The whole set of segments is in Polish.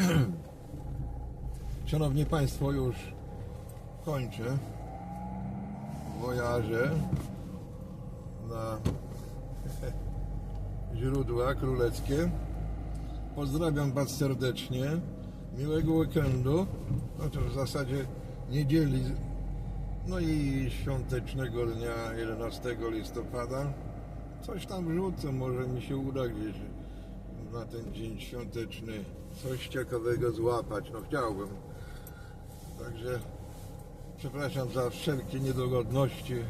Szanowni Państwo, już kończę wojaże na źródła królewskie. Pozdrawiam Was serdecznie. Miłego weekendu. Znaczy w zasadzie niedzieli, no i świątecznego dnia 11 listopada. Coś tam wrzucę, może mi się uda gdzieś na ten dzień świąteczny coś ciekawego złapać. No chciałbym. Także przepraszam za wszelkie niedogodności y,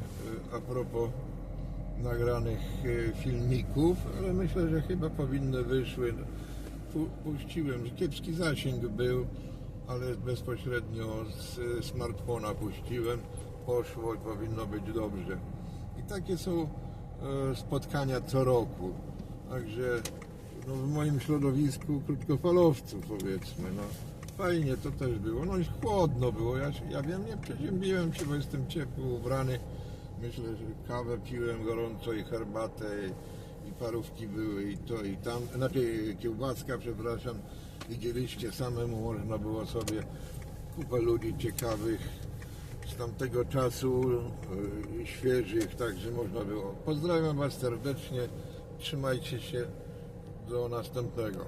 a propos nagranych y, filmików, ale myślę, że chyba powinny wyszły. Pu- Puściłem, kiepski zasięg był, ale bezpośrednio z y, smartfona puściłem. Poszło i powinno być dobrze. I takie są e, spotkania co roku. Także no, w moim środowisku krótkofalowców powiedzmy. No, fajnie to też było. No i chłodno było. Ja, ja wiem, nie przeziębiłem się, bo jestem ciepło ubrany. Myślę, że kawę piłem gorąco i herbatę i, i parówki były i to i tam. Znaczy kiełbaska, przepraszam. Widzieliście samemu, można było sobie kupę ludzi ciekawych z tamtego czasu, y, świeżych, także można było. Pozdrawiam Was serdecznie, trzymajcie się, do następnego.